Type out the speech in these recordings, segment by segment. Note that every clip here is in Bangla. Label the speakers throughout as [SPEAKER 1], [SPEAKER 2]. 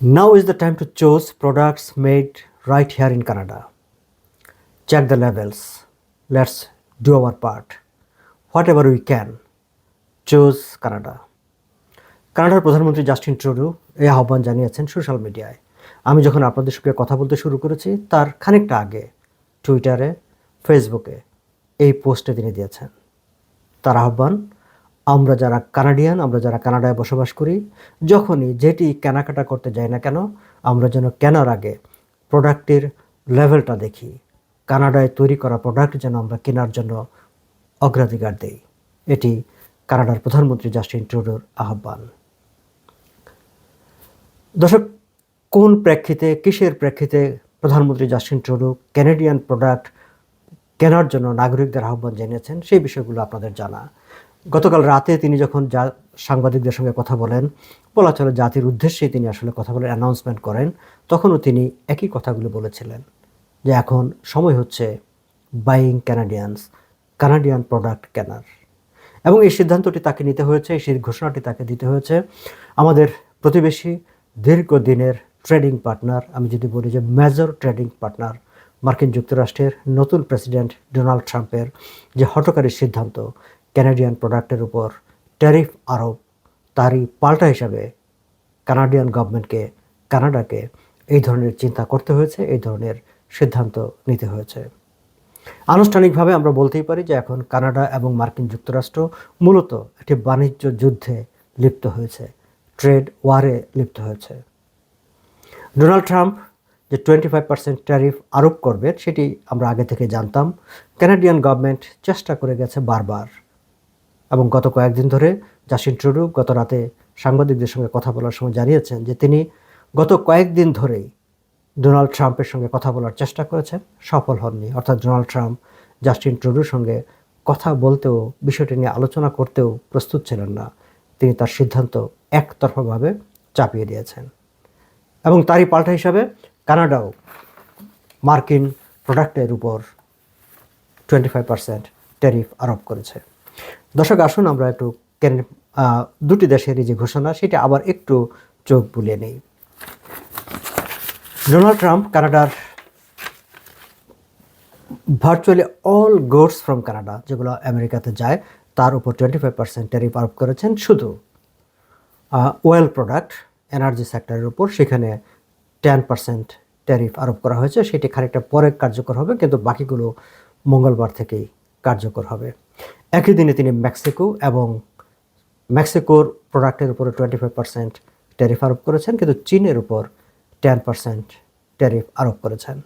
[SPEAKER 1] Now is the time to choose products made right here in Canada. Check the levels. Let's do our part. Whatever we can, choose Canada. কানাডার প্রধানমন্ত্রী জাস্টিন ট্রুডু এই আহ্বান জানিয়েছেন সোশ্যাল মিডিয়ায় আমি যখন আপনাদের সঙ্গে কথা বলতে শুরু করেছি তার খানিকটা আগে টুইটারে ফেসবুকে এই পোস্টে তিনি দিয়েছেন তার আহ্বান আমরা যারা কানাডিয়ান, আমরা যারা কানাডায় বসবাস করি, যখনই যেটি কেনাকাটা করতে যাই না কেন, আমরা যেন কেনার আগে প্রোডাক্টের লেভেলটা দেখি। কানাডায় তৈরি করা প্রোডাক্ট যেন আমরা কেনার জন্য অগ্রাধিকার দেই। এটি কানাডার প্রধানমন্ত্রী জাস্টিন ট্রুডোর আহ্বান। দর্শক, কোন প্রেক্ষিতে, কিসের প্রেক্ষিতে প্রধানমন্ত্রী জাস্টিন ট্রুডো ক্যানাডিয়ান প্রোডাক্ট কেনার জন্য নাগরিকদের আহ্বান জানিয়েছেন, সেই বিষয়গুলো আপনাদের জানা। গতকাল রাতে তিনি যখন যা সাংবাদিকদের সঙ্গে কথা বলেন, বলা চলে জাতির উদ্দেশ্যে তিনি আসলে কথা বলে অ্যানাউন্সমেন্ট করেন, তখনও তিনি একই কথাগুলো বলেছিলেন যে এখন সময় হচ্ছে বাইং ক্যানাডিয়ানস কানাডিয়ান প্রোডাক্ট কেনার। এবং এই সিদ্ধান্তটি তাকে নিতে হয়েছে সেই ঘোষণাটি তাকে দিতে হয়েছে। আমাদের প্রতিবেশী দীর্ঘদিনের ট্রেডিং পার্টনার আমি যদি বলি যে মেজর ট্রেডিং পার্টনার মার্কিন যুক্তরাষ্ট্রের নতুন প্রেসিডেন্ট ডোনাল্ড ট্রাম্পের যে হটকারী সিদ্ধান্ত ক্যানাডিয়ান প্রোডাক্টের উপর ট্যারিফ আরোপ, তারই পাল্টা হিসাবে কানাডিয়ান গভর্নমেন্টকে কানাডাকে এই ধরনের চিন্তা করতে হয়েছে, এই ধরনের সিদ্ধান্ত নিতে হয়েছে। আনুষ্ঠানিকভাবে আমরা বলতেই পারি যে এখন কানাডা এবং মার্কিন যুক্তরাষ্ট্র মূলত একটি বাণিজ্য যুদ্ধে লিপ্ত হয়েছে ট্রেড ওয়ারে লিপ্ত হয়েছে। ডোনাল্ড ট্রাম্প যে টোয়েন্টি ফাইভ পার্সেন্ট ট্যারিফ আরোপ করবে, সেটি আমরা আগে থেকে জানতাম। কানাডিয়ান গভর্নমেন্ট চেষ্টা করে গেছে বারবার এবং গত কয়েকদিন ধরে জাসিন ট্রুডু গত রাতে সাংবাদিকদের সঙ্গে কথা বলার সময় জানিয়েছেন যে তিনি গত কয়েকদিন ধরেই ডোনাল্ড ট্রাম্পের সঙ্গে কথা বলার চেষ্টা করেছেন, সফল হননি। অর্থাৎ ডোনাল্ড ট্রাম্প জাস্টিন ট্রুডুর সঙ্গে কথা বলতেও, বিষয়টি নিয়ে আলোচনা করতেও প্রস্তুত ছিলেন না। তিনি তার সিদ্ধান্ত একতরফাভাবে চাপিয়ে দিয়েছেন। এবং তারই পাল্টা হিসাবে কানাডাও মার্কিন প্রোডাক্টের উপর টোয়েন্টি ফাইভ পার্সেন্ট ট্যারিফ আরোপ করেছে। দর্শক, আসুন আমরা একটু দুটি দেশেরই যে ঘোষণা, সেটা আবার একটু চোখ বুলিয়ে নেই। ডোনাল্ড ট্রাম্প কানাডার virtually all goods from Canada, যেগুলো আমেরিকাতে যায়, তার উপর টোয়েন্টি ফাইভ পার্সেন্ট ট্যারিফ আরোপ করেছেন শুধু। ওয়েল প্রোডাক্ট এনার্জি সেক্টরের উপর সেখানে টেন পার্সেন্ট ট্যারিফ আরোপ করা হয়েছে। সেটি খানিকটা পরে কার্যকর হবে, কিন্তু বাকিগুলো মঙ্গলবার থেকেই কার্যকর হবে। একই দিনে তিনি মেক্সিকো এবং মেক্সিকোর প্রোডাক্টের উপরে টোয়েন্টি ফাইভ পার্সেন্ট ট্যারিফ আরোপ করেছেন, কিন্তু চীনের উপর টেন পার্সেন্ট ট্যারিফ আরোপ করেছেন।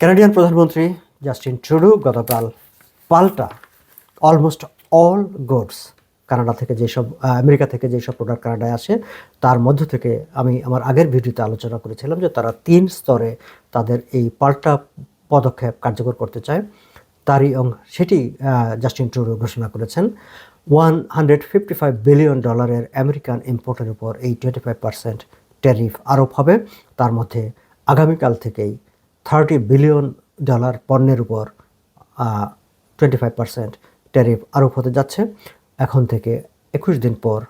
[SPEAKER 1] কানাডিয়ান প্রধানমন্ত্রী জাস্টিন ট্রুডু গতকাল পাল্টা অলমোস্ট অল গুডস কানাডা থেকে যেসব আমেরিকা থেকে যেসব প্রোডাক্ট কানাডায় আসে, তার মধ্য থেকে আমি আমার আগের ভিডিওতে আলোচনা করেছিলাম যে তারা তিন স্তরে তাদের এই পাল্টা পদক্ষেপ কার্যকর করতে চায়। তারই সেটি জাস্টিন ট্রুডো ঘোষণা করেছেন। One hundred fifty five billion ডলারের আমেরিকান ইম্পোর্টের উপর এই টোয়েন্টি ফাইভ পার্সেন্ট ট্যারিফ আরোপ হবে। তার মধ্যে আগামীকাল থেকেই থার্টি বিলিয়ন ডলার পণ্যের উপর টোয়েন্টি ফাইভ পার্সেন্ট ট্যারিফ আরোপ হতে যাচ্ছে। এখন থেকে একুশ দিন পর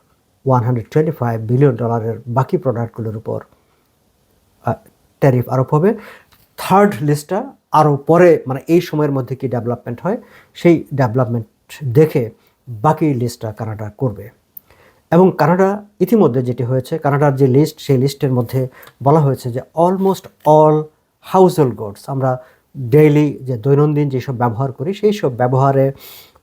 [SPEAKER 1] one hundred twenty five billion ডলারের বাকি প্রোডাক্টগুলোর উপর ট্যারিফ আরোপ হবে। থার্ড লিস্টটা আরও পরে মানে এই সময়ের মধ্যে কি ডেভেলপমেন্ট হয়, সেই ডেভেলপমেন্ট দেখে বাকি লিস্টটা কানাডা করবে। এবং কানাডা ইতিমধ্যে যেটি হয়েছে, কানাডার যে লিস্ট সেই লিস্টের মধ্যে বলা হয়েছে যে অলমোস্ট অল হাউসহোল্ড গুডস আমরা ডেইলি যে দৈনন্দিন যেসব ব্যবহার করি, সেই সব ব্যবহারে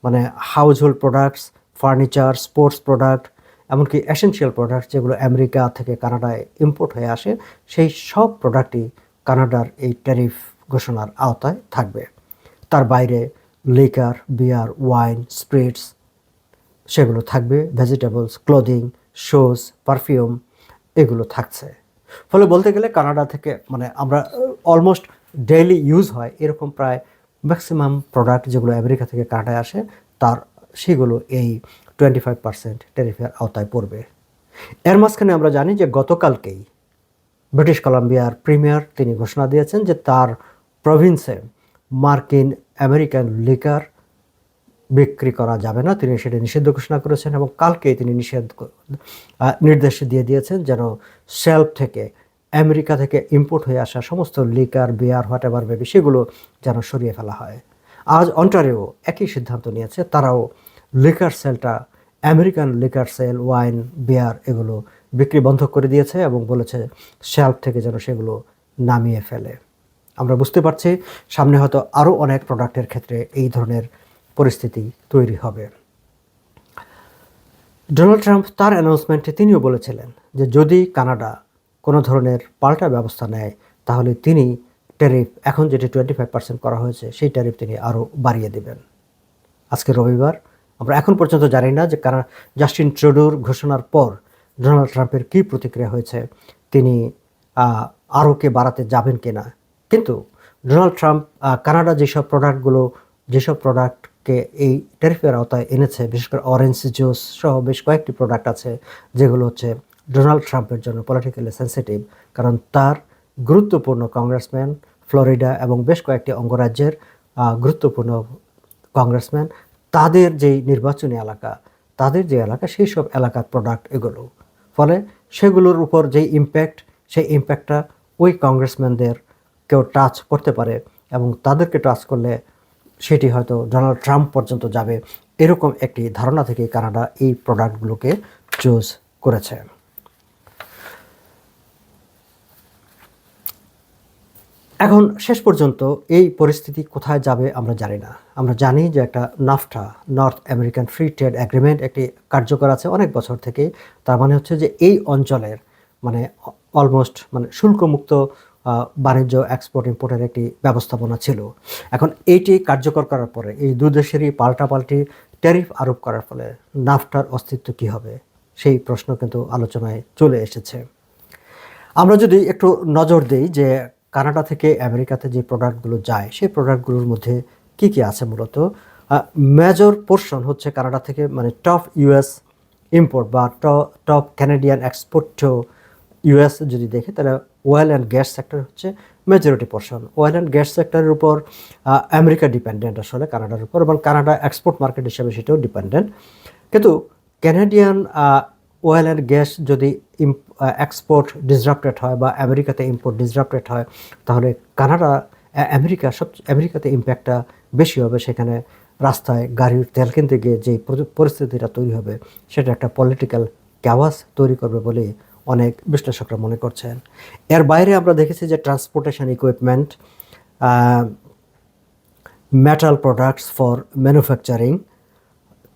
[SPEAKER 1] মানে household products furniture sports product এমনকি এসেনশিয়াল প্রোডাক্ট যেগুলো আমেরিকা থেকে কানাডায় ইম্পোর্ট হয়ে আসে, সেই সব প্রোডাক্টই কানাডার এই ট্যারিফ ঘোষণার আওতায় থাকবে। তার বাইরে লিকার, বিয়ার, ওয়াইন, স্প্রিটস, সেগুলো থাকবে। ভেজিটেবলস, ক্লোদিং, শোজ, পারফিউম, এগুলো থাকছে। ফলে বলতে গেলে কানাডা থেকে মানে আমরা অলমোস্ট ডেইলি ইউজ হয় এরকম প্রায় ম্যাক্সিমাম প্রোডাক্ট যেগুলো আমেরিকা থেকে কানাডায় আসে, তার সেগুলো এই টোয়েন্টি ফাইভ পার্সেন্ট ট্যারিফের আওতায় পড়বে। এর মাঝখানে আমরা জানি যে গতকালকেই ব্রিটিশ কলাম্বিয়ার প্রিমিয়ার তিনি ঘোষণা দিয়েছেন যে তার প্রভিন্সে মার্কিন আমেরিকান লিকার বিক্রি করা যাবে না। তিনি সেটা নিষিদ্ধ ঘোষণা করেছেন এবং কালকেই তিনি নিষেধ নির্দেশ দিয়ে দিয়েছেন যেন শেলফ থেকে, আমেরিকা থেকে ইম্পোর্ট হয়ে আসা সমস্ত liquor, beer whatever baby সেগুলো যেন সরিয়ে ফেলা হয়। আজ অন্টারিও একই সিদ্ধান্ত নিয়েছে, তারাও লিকার সেলটা, American liquor sale, wine, beer এগুলো বিক্রি বন্ধ করে দিয়েছে এবং বলেছে শেলফ থেকে যেন সেগুলো নামিয়ে ফেলে। আমরা বুঝতে পারছি, সামনে হয়তো আরও অনেক প্রোডাক্টের ক্ষেত্রে এই ধরনের পরিস্থিতি তৈরি হবে। ডোনাল্ড ট্রাম্প তার অ্যানাউন্সমেন্টে তিনিও বলেছিলেন যে যদি কানাডা কোনো ধরনের পাল্টা ব্যবস্থা নেয়, তাহলে তিনি ট্যারিফ এখন যেটি টোয়েন্টি ফাইভ পার্সেন্ট করা হয়েছে, সেই ট্যারিফ তিনি আরও বাড়িয়ে দেবেন। আজকে রবিবার, আমরা এখন পর্যন্ত জানি না যে কানা জাস্টিন ট্রুডোর ঘোষণার পর ডোনাল্ড ট্রাম্পের কী প্রতিক্রিয়া হয়েছে, তিনি আরও কে বাড়াতে যাবেন কিনা। কিন্তু ডোনাল্ড ট্রাম্প কানাডা যেসব প্রোডাক্টগুলো যেসব প্রোডাক্টকে এই ট্যারিফের আওতায় এনেছে, বিশেষ করে অরেঞ্জ জুস সহ বেশ কয়েকটি প্রোডাক্ট আছে, যেগুলো হচ্ছে ডোনাল্ড ট্রাম্পের জন্য পলিটিক্যালি সেন্সিটিভ কারণ তার গুরুত্বপূর্ণ কংগ্রেসম্যান ফ্লোরিডা এবং বেশ কয়েকটি অঙ্গরাজ্যের গুরুত্বপূর্ণ কংগ্রেসম্যান তাদের যেই নির্বাচনী এলাকা, তাদের যে এলাকা, সেই সব এলাকার প্রোডাক্ট এগুলো। ফলে সেগুলোর উপর যেই ইম্প্যাক্ট সেই ইম্প্যাক্টটা ওই কংগ্রেসম্যানদের কেউ টাচ করতে পারে এবং তাদেরকে টাচ করলে সেটি হয়তো ডোনাল্ড ট্রাম্প পর্যন্ত যাবে। এরকম একটি ধারণা থেকে কানাডা এই প্রোডাক্টগুলোকে চুজ করেছে। এখন শেষ পর্যন্ত এই পরিস্থিতি কোথায় যাবে আমরা জানি না। আমরা জানি যে একটা NAFTA north American free trade agreement একটি কার্যকর আছে অনেক বছর থেকে তার মানে হচ্ছে যে এই অঞ্চলের মানে অলমোস্ট মানে শুল্কমুক্ত বাণিজ্য এক্সপোর্ট ইম্পোর্টের একটি ব্যবস্থাপনা ছিল। এখন এইটি কার্যকর করার পরে এই দু দেশেরই পাল্টাপাল্টি ট্যারিফ আরোপ করার ফলে নাফটার অস্তিত্ব কী হবে, সেই প্রশ্ন কিন্তু আলোচনায় চলে এসেছে। আমরা যদি একটু নজর দিই যে কানাডা থেকে আমেরিকাতে যে প্রোডাক্টগুলো যায়, সেই প্রোডাক্টগুলোর মধ্যে কি কি আছে মূলত? মেজর পোর্শন হচ্ছে কানাডা থেকে মানে টপ ইউএস ইম্পোর্ট বা টপ ক্যানাডিয়ান এক্সপোর্ট ইউএস যদি দেখি, তাহলে অয়েল অ্যান্ড গ্যাস সেক্টর হচ্ছে majority portion oil and gas সেক্টরের উপর আমেরিকা ডিপেন্ডেন্ট আসলে, কানাডার উপর, এবং কানাডা এক্সপোর্ট মার্কেট হিসেবে সেটাও ডিপেন্ডেন্ট কিন্তু ক্যানাডিয়ান অয়েল অ্যান্ড গ্যাস যদি এক্সপোর্ট ডিসরাপ্টেড হয় বা আমেরিকাতে ইম্পোর্ট ডিসরাপ্টেড হয়, তাহলে কানাডা আমেরিকা সব আমেরিকাতে ইম্প্যাক্টটা বেশি হবে। সেখানে রাস্তায় গাড়ির তেল কিনতে গিয়ে যে পরিস্থিতিটা তৈরি হবে, সেটা একটা পলিটিক্যাল ক্যাওয়াস তৈরি করবে বলে অনেক বিশ্লেষকরা মনে করছেন। এর বাইরে আমরা দেখেছি যে transportation equipment metal products for manufacturing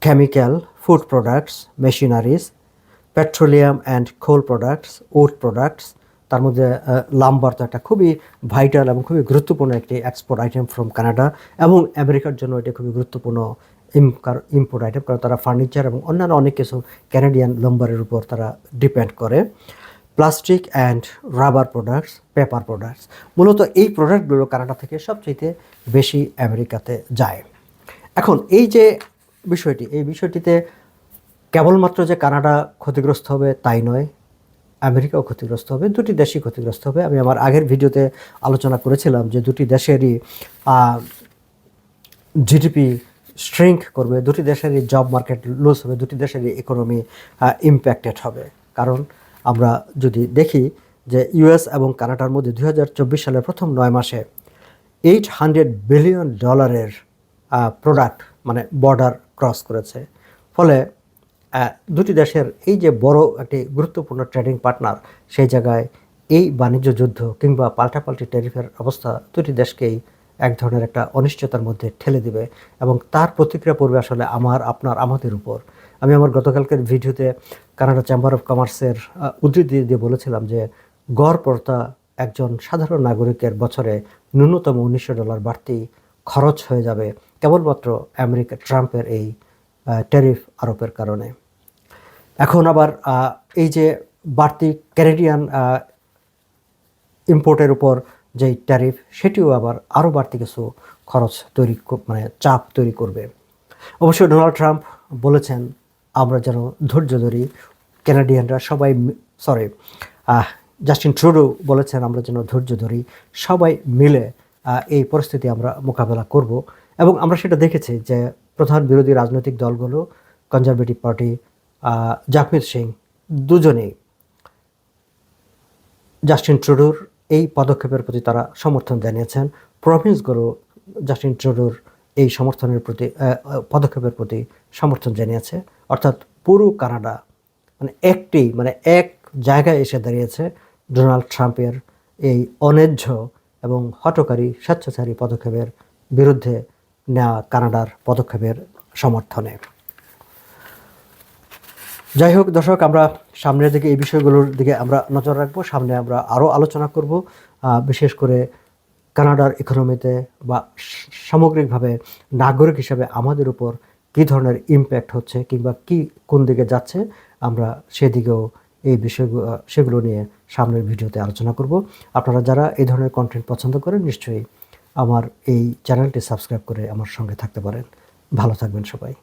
[SPEAKER 1] chemical food products machineries, petroleum and coal products wood products তার মধ্যে লাম্বার তো একটা খুবই ভাইটাল এবং খুবই গুরুত্বপূর্ণ একটি এক্সপোর্ট আইটেম ফ্রম কানাডা এবং আমেরিকার জন্য এটি খুবই গুরুত্বপূর্ণ ইম্পোর্ট আইটেম কারণ তারা ফার্নিচার এবং অন্যান্য অনেক কিছু ক্যানাডিয়ান লম্বারের উপর তারা ডিপেন্ড করে। Plastic and rubber products paper products মূলত এই প্রোডাক্টগুলো কানাডা থেকে সবচেয়ে বেশি আমেরিকাতে যায়। এখন এই যে বিষয়টি, এই বিষয়টিতে কেবলমাত্র যে কানাডা ক্ষতিগ্রস্ত হবে তাই নয়, আমেরিকাও ক্ষতিগ্রস্ত হবে, দুটি দেশই ক্ষতিগ্রস্ত হবে। আমি আমার আগের ভিডিওতে আলোচনা করেছিলাম যে দুটি দেশেরই জিডিপি স্ট্রিঙ্ক করবে, দুটি দেশেরই জব মার্কেট লুজ হবে, দুটি দেশেরই ইকোনমি ইম্প্যাক্টেড হবে। কারণ আমরা যদি দেখি যে ইউএস এবং কানাডার মধ্যে দু হাজার চব্বিশ সালের প্রথম নয় মাসে এইট হান্ড্রেড বিলিয়ন ডলারের প্রোডাক্ট মানে বর্ডার ক্রস করেছে। ফলে দুটি দেশের এই যে বড় একটি গুরুত্বপূর্ণ ট্রেডিং পার্টনার সেই জায়গায় এই বাণিজ্য যুদ্ধ কিংবা পাল্টাপাল্টি ট্যারিফের অবস্থা দুটি দেশকেই এক ধরনের একটা অনিশ্চয়তার মধ্যে ঠেলে দিবে এবং তার প্রতিক্রিয়া পড়বে আসলে আমার, আপনার, আমাদের উপর। আমি আমার গতকালকের ভিডিওতে কানাডা চেম্বার অফ কমার্সের উদ্ধৃতি দিয়ে বলেছিলাম যে গড় পড়তা একজন সাধারণ নাগরিকের বছরে ন্যূনতম উনিশশো ডলার বাড়তি খরচ হয়ে যাবে কেবলমাত্র আমেরিকা, ট্রাম্পের এই ট্যারিফ আরোপের কারণে। এখন আবার এই যে বাড়তি ক্যানেডিয়ান ইম্পোর্টের উপর যেই ট্যারিফ সেটিও আবার আরও বাড়তি কিছু খরচ তৈরি মানে চাপ তৈরি করবে। অবশ্যই ডোনাল্ড ট্রাম্প বলেছেন, আমরা যেন ধৈর্য ধরি। ক্যানাডিয়ানরা সবাই সরি জাস্টিন ট্রুডো বলেছেন, আমরা যেন ধৈর্য ধরি। সবাই মিলে এই পরিস্থিতি আমরা মোকাবেলা করব। এবং আমরা সেটা দেখেছি যে প্রধান বিরোধী রাজনৈতিক দলগুলো কনজারভেটিভ পার্টি জাকমিত সিং দুজনেই জাস্টিন ট্রুডোর এই পদক্ষেপের প্রতি তারা সমর্থন জানিয়েছেন। প্রভিন্সগুলো জাস্টিন ট্রুডোর এই সমর্থনের প্রতি পদক্ষেপের প্রতি সমর্থন জানিয়েছে। অর্থাৎ পুরো কানাডা মানে একটি মানে এক জায়গায় এসে দাঁড়িয়েছে ডোনাল্ড ট্রাম্পের এই অন্যায্য এবং হটকারী স্বেচ্ছাচারী পদক্ষেপের বিরুদ্ধে নেওয়া কানাডার পদক্ষেপের সমর্থনে। যাই হোক দর্শক, আমরা সামনের দিকে এই বিষয়গুলোর দিকে আমরা নজর রাখব। সামনে আমরা আরও আলোচনা করব বিশেষ করে কানাডার ইকোনমিতে বা সামগ্রিকভাবে নাগরিক হিসাবে আমাদের উপর কী ধরনের ইম্প্যাক্ট হচ্ছে কিংবা কি কোন দিকে যাচ্ছে, আমরা সেদিকেও এই বিষয়গুলো সেগুলো নিয়ে সামনের ভিডিওতে আলোচনা করব। আপনারা যারা এই ধরনের কন্টেন্ট পছন্দ করেন, নিশ্চয়ই আমার এই চ্যানেলটি সাবস্ক্রাইব করে আমার সঙ্গে থাকতে পারেন। ভালো থাকবেন সবাই।